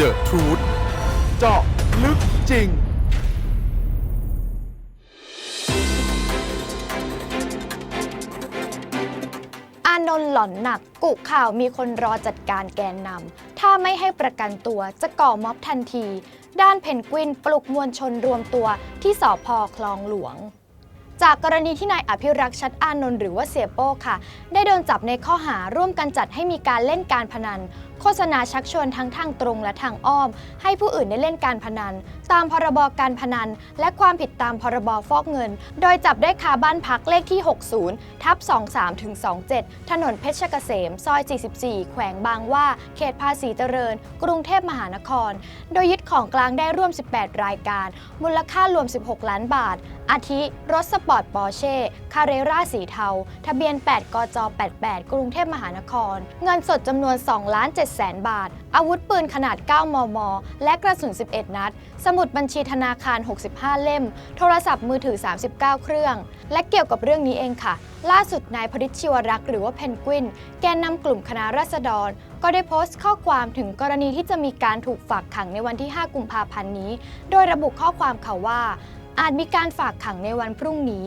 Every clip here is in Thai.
The Truth เจาะลึกจริง อานนท์หล่อนหนัก กุข่าวมีคนรอจัดการแกนนำ ถ้าไม่ให้ประกันตัวจะก่อม็อบทันที ด้านเพนกวินปลุกมวลชนรวมตัวที่สอพอคลองหลวง จากกรณีที่นายอภิรักษ์ชัดอานนท์หรือว่าเสียโป้ค่ะ ได้โดนจับในข้อหาร่วมกันจัดให้มีการเล่นการพนัน โฆษณาชักชวนทั้งทางตรงและทางอ้อม ให้ผู้อื่นได้เล่นการพนัน ตามพรบการพนัน และความผิดตามพรบฟอกเงิน โดยจับได้คาบ้านพักเลขที่ 60 ทับ 23ถึง27 ถนนเพชรเกษม ซอย 44 แขวงบางว่า เขตภาษีเจริญ กรุงเทพมหานคร โดยย ของกลางได้ร่วม 18 รายการ มูลค่ารวม 16 ล้านบาท อาทิ รถสปอร์ตปอร์เช่คาเรราสีเทา ทะเบียน 8 กจ 88 กรุงเทพมหานคร เงินสดจำนวน 2 ล้าน7แสนบาท อาวุธปืนขนาด 9 มม และกระสุน 11 นัด สมุดบัญชีธนาคาร 65 เล่ม โทรศัพท์มือถือ 39 เครื่อง และเกี่ยวกับเรื่องนี้เองค่ะ ล่าสุดนายพริชชิวรักษ์หรือว่าเพนกวิน แกนนำกลุ่มคณะราษฎร ก็ได้โพสต์ข้อความถึงกรณีที่จะมีการถูกฝากขังในวันที่ 5 กุมภาพันธ์นี้ โดยระบุข้อความค่ะว่า อาจมีการฝากขังในวันพรุ่งนี้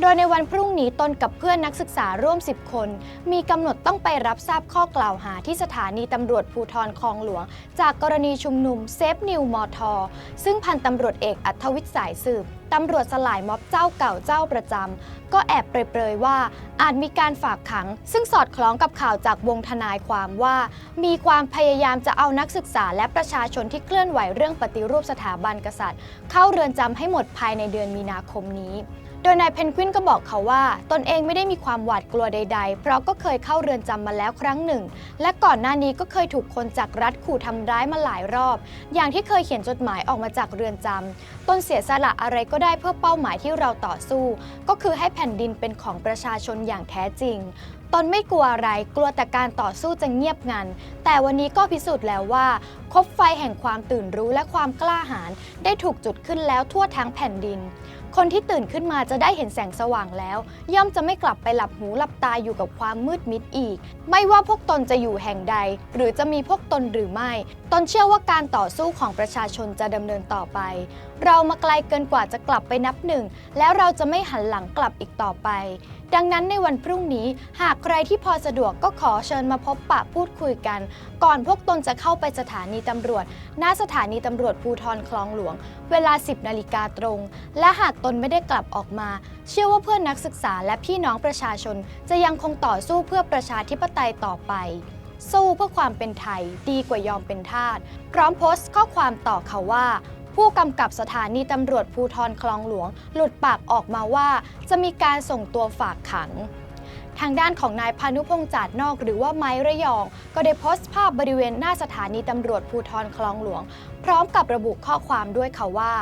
โดยในวันพรุ่งนี้ตนกับเพื่อนนักศึกษาร่วม 10 คน มีกำหนดต้องไปรับทราบข้อกล่าวหาที่สถานีตำรวจภูทรคลองหลวง จากกรณีชุมนุมเซฟนิวมอทอซึ่งพันตำรวจเอกอัธวิทย์สายสืบตำรวจสลายม็อบเจ้าเก่าเจ้าประจำก็แอบเปรยๆว่าอาจมีการฝากขัง ซึ่งสอดคล้องกับข่าวจากวงทนายความว่า มีความพยายามจะเอานักศึกษาและประชาชนที่เคลื่อนไหวเรื่องปฏิรูปสถาบันกษัตริย์ เข้าเรือนจำให้หมดภายในเดือนมีนาคมนี้ โดยนายเพนกวินก็บอกเขาว่า ตนเองไม่ได้มีความหวาดกลัวใด ๆ เพราะก็เคยเข้าเรือนจำมาแล้วครั้งหนึ่ง และก่อนหน้านี้ก็เคยถูกคนจากรัฐขู่ทำร้ายมาหลายรอบ อย่างที่เคยเขียนจดหมายออกมาจากเรือนจำตนเสียสละอะไรก็ได้เพื่อเป้าหมายที่เราต่อสู้ ก็คือให้แผ่นดินเป็นของประชาชนอย่างแท้จริงตนไม่กลัวอะไร กลัวแต่การต่อสู้จะเงียบงัน แต่วันนี้ก็พิสูจน์แล้วว่า คบไฟแห่งความตื่นรู้และความกล้าหาญได้ถูกจุดขึ้นแล้วทั่วทั้งแผ่นดิน คนที่ตื่นขึ้นมาจะได้เห็นแสงสว่างแล้ว ย่อมจะไม่กลับไปหลับหูหลับตาอยู่กับความมืดมิดอีก ไม่ว่าพวกตนจะอยู่แห่งใด หรือจะมีพวกตนหรือไม่ ตนเชื่อว่าการต่อสู้ของประชาชนจะดำเนินต่อไป เรามาไกลเกินกว่าจะกลับไปนับหนึ่ง แล้วเราจะไม่หันหลังกลับอีกต่อไป ดังนั้นในวันพรุ่งนี้ หากใครที่พอสะดวกก็ขอเชิญมาพบปะพูดคุยกัน ก่อนพวกตนจะเข้าไปสถานีตำรวจ หน้าสถานีตำรวจภูทรคลองหลวง เวลา 10นาฬิกาตรง และหากตนไม่ได้กลับออกมา เชื่อว่าเพื่อนนักศึกษาและพี่น้องประชาชน จะยังคงต่อสู้เพื่อประชาธิปไตยต่อไป สู้เพื่อความเป็นไทยดีกว่ายอมเป็นทาสพร้อมโพสต์ข้อความต่อเขาว่า ผู้กำกับสถานีตำรวจภูทรคลองหลวง หลุดปากออกมาว่า จะมีการส่งตัวฝากขังทางด้านของนายพานุพงษ์จาดนอกหรือว่าไม้ระยอง ก็ได้โพสต์ภาพบริเวณหน้าสถานีตำรวจภูทรคลองหลวง พร้อมกับระบุข้อความด้วยค่ะว่า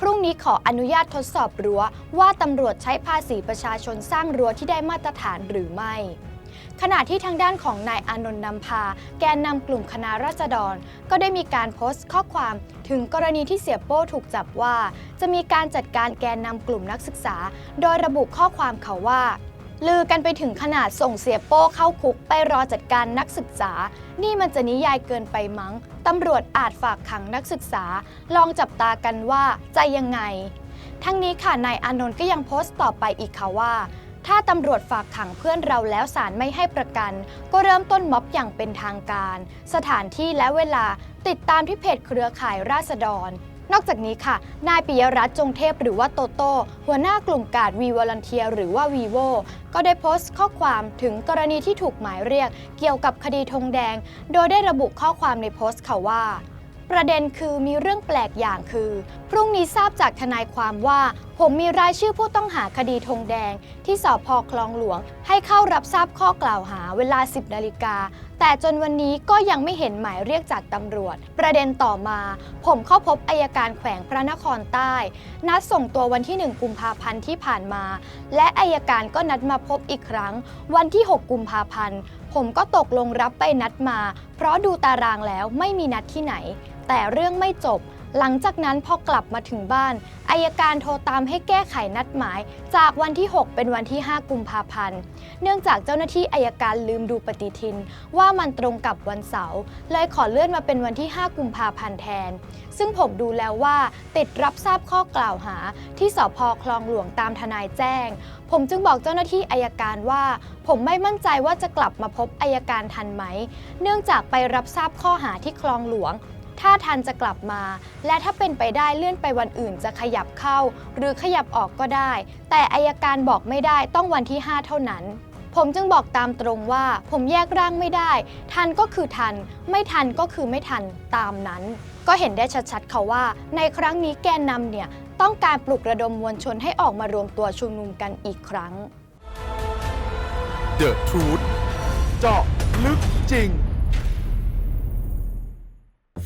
พรุ่งนี้ขออนุญาตทดสอบรั้ว ว่าตำรวจใช้ภาษีประชาชนสร้างรั้วที่ได้มาตรฐานหรือไม่ขณะที่ทางด้านของนายอานนท์นำพา แกนนำกลุ่มคณะราษฎร ก็ได้มีการโพสต์ข้อความถึงกรณีที่เสียโป้ถูกจับว่า จะมีการจัดการแกนนำกลุ่มนักศึกษา โดยระบุข้อความเขาว่า ลือกันไปถึงขนาดส่งเสียโป้เข้าคุกไปรอจัดการนักศึกษา นี่มันจะนิยายเกินไปมั้ง ตำรวจอาจฝากขังนักศึกษา ลองจับตากันว่าจะยังไง ทั้งนี้ค่ะ นายอานนท์ก็ยังโพสต์ต่อไปอีกค่ะว่า ถ้าตำรวจฝากขังเพื่อนเราแล้วศาลไม่ให้ประกัน ก็เริ่มต้นม็อบอย่างเป็นทางการ สถานที่และเวลาติดตามที่เพจเครือข่ายราษฎร นอกจากนี้ค่ะ นายปิยรัตน์จงเทพหรือว่าโตโต้หัวหน้ากลุ่มกาดวีวอลันเทียหรือว่าวีโวก็ได้โพสต์ข้อความถึงกรณีที่ถูกหมายเรียก เกี่ยวกับคดีธงแดง โดยได้ระบุข้อความในโพสต์ค่ะว่า ประเด็นคือมีเรื่องแปลกอย่างคือ พรุ่งนี้ทราบจากทนายความว่า ผมมีรายชื่อผู้ต้องหาคดีธงแดง ที่สพคลองหลวง ให้เข้ารับทราบข้อกล่าวหาเวลา 10นาฬิกาแต่จนวันนี้ก็ยังไม่เห็นหมายเรียกจากตำรวจ ประเด็นต่อมา ผมเข้าพบอายการแขวงพระนครใต้ นัดส่งตัววันที่ 1 กุมภาพันธ์ที่ผ่านมา และอายการก็นัดมาพบอีกครั้ง วันที่ 6 กุมภาพันธ์ ผมก็ตกลงรับไปนัดมา เพราะดูตารางแล้วไม่มีนัดที่ไหน แต่เรื่องไม่จบ หลังจากนั้นพอกลับมาถึงบ้านอายการโทรตามให้แก้ไขนัดหมาย จากวันที่ 6 เป็นวันที่ 5 กุมภาพันธ์ เนื่องจากเจ้าหน้าที่อายการลืมดูปฏิทิน ว่ามันตรงกับวันเสาร์เลยขอเลื่อนมาเป็นวันที่ 5 กุมภาพันธ์แทน ซึ่งผมดูแล้วว่า ติดรับทราบข้อกล่าวหา ที่สพคลองหลวงตามทนายแจ้ง ผมจึงบอกเจ้าหน้าที่อายการว่า ผมไม่มั่นใจว่าจะกลับมาพบอายการทันไหม เนื่องจากไปรับทราบข้อหาที่คลองหลวง ถ้าทันจะกลับมา และถ้าเป็นไปได้เลื่อนไปวันอื่นจะขยับเข้า หรือขยับออกก็ได้ แต่อายการบอกไม่ได้ต้องวันที่ 5 เท่านั้น ผมจึงบอกตามตรงว่า ผมแยกร่างไม่ได้ ทันก็คือทัน ไม่ทันก็คือไม่ทันตามนั้น ก็เห็นได้ชัดๆค่ะว่า ในครั้งนี้แกนนำเนี่ยต้องการปลุกระดมมวลชนให้ออกมารวมตัวชุมนุมกันอีกครั้ง The Truth เจาะลึกจริง